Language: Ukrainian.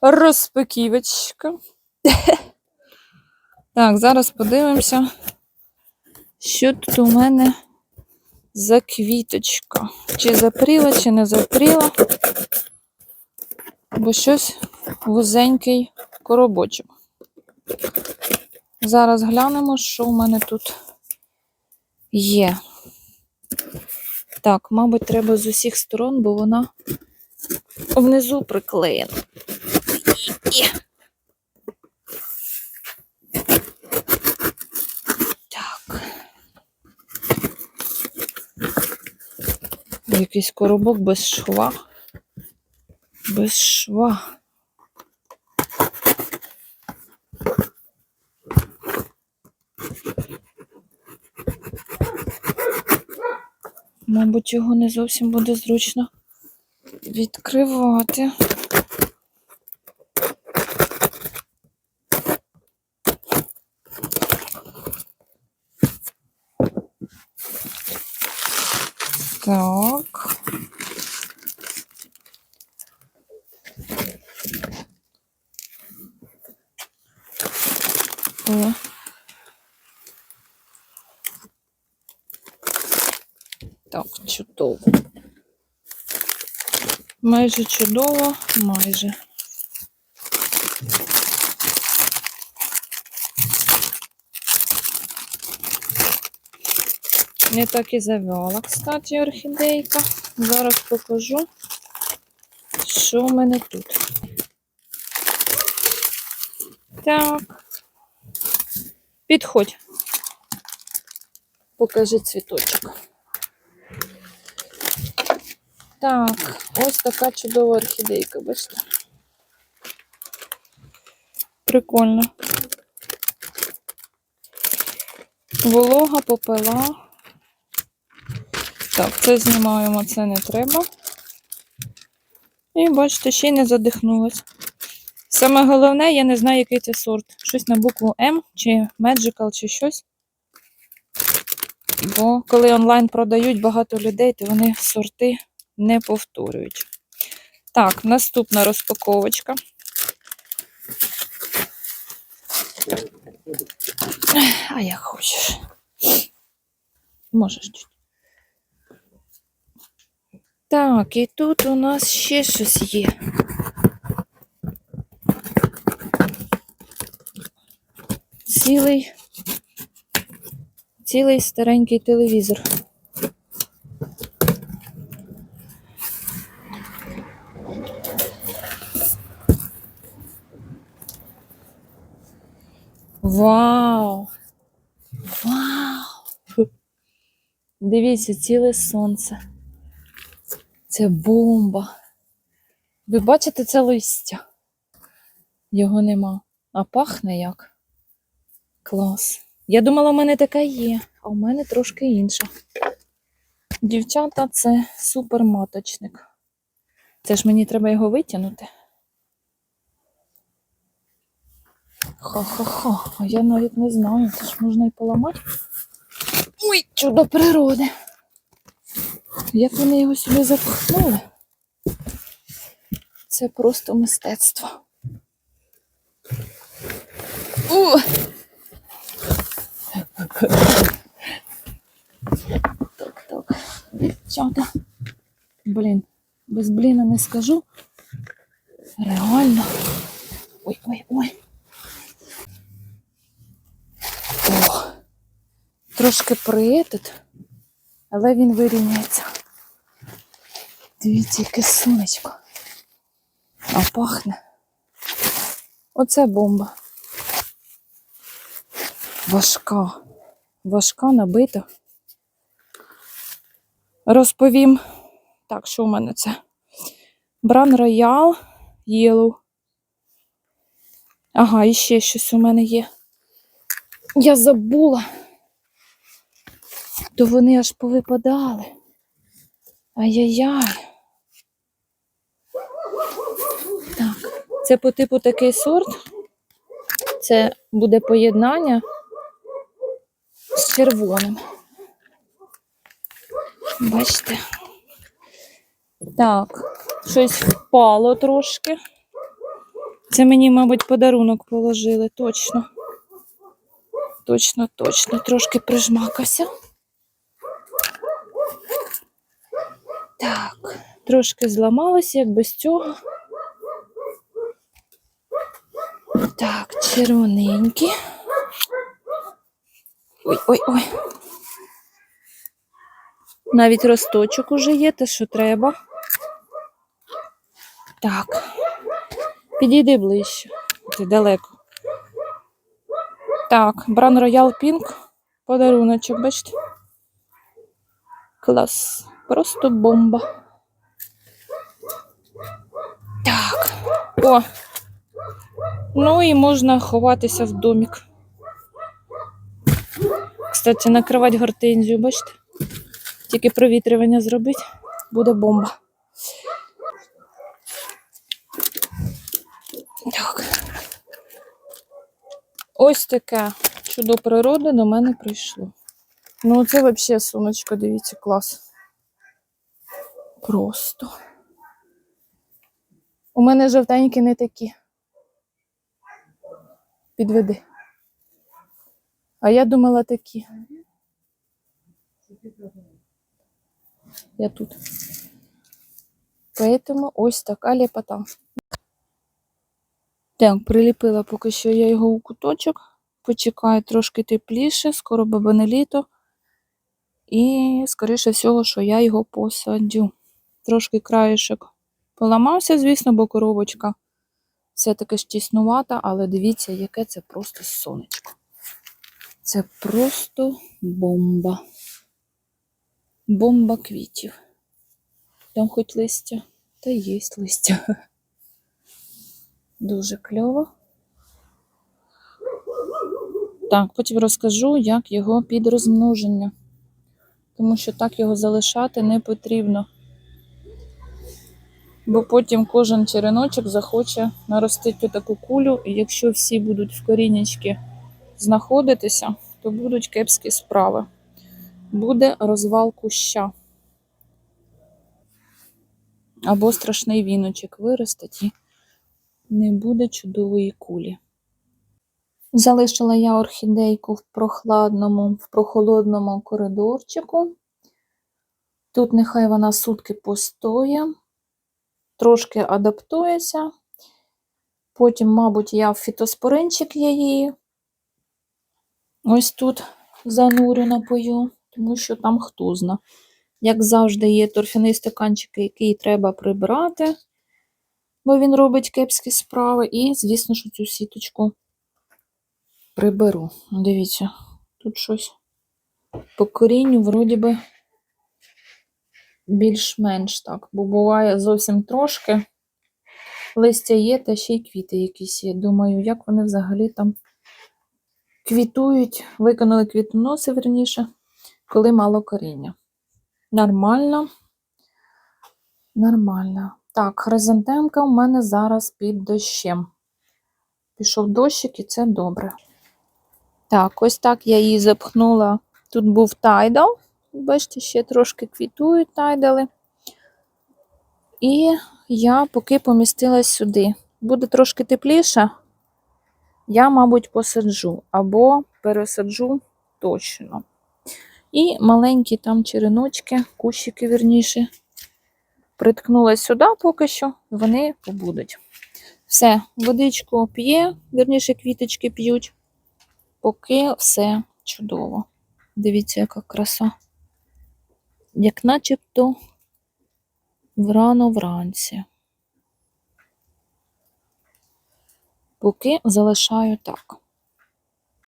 розпаківочка. Так, зараз подивимося, що тут у мене за квіточка. Чи запріла, чи не запріла. Бо щось вузенький коробочок. Зараз глянемо, що у мене тут є. Так, мабуть, треба з усіх сторон, бо вона внизу приклеєна. Є. Так. Якийсь коробок без шва. Без шва. Мабуть, його не зовсім буде зручно відкривати. Так. О. Так, чудово. Майже чудово, майже. Не так і зав'яла, кстати, орхідейка. Зараз покажу, що в мене тут. Так. Підходь. Покажи цвіточок. Так, ось така чудова орхідейка, бачите? Прикольно. Волога попела. Так, це знімаємо, це не треба. І бачите, ще й не задихнулась. Саме головне, я не знаю, який це сорт. Щось на букву М, чи Magical, чи щось. Бо коли онлайн продають багато людей, то вони сорти не повторюють. Так, наступна розпаковочка. А як хочеш. Можеш чуть. Так, і тут у нас ще щось є. Цілий, цілий старенький телевізор. Вау! Вау! Дивіться, ціле сонце. Це бомба. Ви бачите це листя? Його нема. А пахне як? Клас. Я думала, у мене така є, а у мене трошки інша. Дівчата, це суперматочник. Це ж мені треба його витягнути. Ха-ха-ха, а я навіть не знаю, це ж можна і поламати. Ой, чудо природи. Як вони його сюди запихнули? Це просто мистецтво. У! Так, так, дівчата. Блін, без бліна не скажу. Реально. Ой, ой, ой. О, трошки приетит, але він вирівняється. Дивіться, яке сонечко. А пахне. Оце бомба. Важка. Важка, набита. Розповім. Так, що у мене це? Бран Роял Yellow. Ага, і ще щось у мене є. Я забула. То вони аж повипадали. Ай-яй-яй. Так, це по типу такий сорт. Це буде поєднання з червоним. Бачите? Так, щось впало трошки. Це мені, мабуть, подарунок положили, точно. Точно, точно. Трошки прижмакався. Так, трошки зламалося, як без цього. Так, червоненькі. Ой, ой, ой. Навіть росточок уже є, те, що треба. Так. Підійди ближче. Ти далеко. Так, Бран Роял Пінк. Подаруночок, бачите? Клас. Просто бомба. Так. О. Ну і можна ховатися в домик. Кстати, накривати гортензію, бачите? Тільки провітрювання зробити, буде бомба. Так. Ось таке чудо природи до мене прийшло. Ну, це взагалі сонечко, дивіться, клас. Просто. У мене жовтенькі не такі. Підведи. А я думала такі. Я тут. Поэтому ось така лепота. Так, приліпила поки що я його у куточок. Почекаю трошки тепліше, скоро бабине літо. І, скоріше всього, що я його посадю. Трошки краєшок поламався, звісно, бо коробочка все-таки ж тіснувата, але дивіться, яке це просто сонечко. Це просто бомба. Бомба квітів. Там хоч листя, та є листя. Дуже кльово. Так, потім розкажу, як його підрозмноження. Тому що так його залишати не потрібно. Бо потім кожен череночок захоче наростити таку кулю, і якщо всі будуть в корінечки знаходитися, то будуть кепські справи. Буде розвал куща. Або страшний віночок виростить і не буде чудової кулі. Залишила я орхідейку в прохладному, в прохолодному коридорчику. Тут нехай вона сутки постоє, трошки адаптується. Потім, мабуть, я в фітоспоринчик її ось тут занурю напою, тому що там хто зна. Як завжди, є торфяний стаканчик, який треба прибрати, бо він робить кепські справи. І, звісно, що цю сіточку приберу. Дивіться, тут щось по корінню, вроді би, більш-менш так, бо буває зовсім трошки. Листя є, та ще й квіти якісь є. Думаю, як вони взагалі там квітують, виконали квітоноси, верніше, коли мало коріння. Нормально. Нормально. Так, хризантемка у мене зараз під дощем. Пішов дощик, і це добре. Так, ось так я її запхнула. Тут був тайдал. Бачите, ще трошки квітують тайдали. І я поки помістилась сюди. Буде трошки тепліше, я, мабуть, посаджу або пересаджу точно. І маленькі там череночки, кущики, вірніше, приткнула сюди поки що, вони побудуть. Все, водичку п'є, вірніше, квіточки п'ють, поки все чудово. Дивіться, яка краса. Як начебто врано вранці. Поки залишаю так.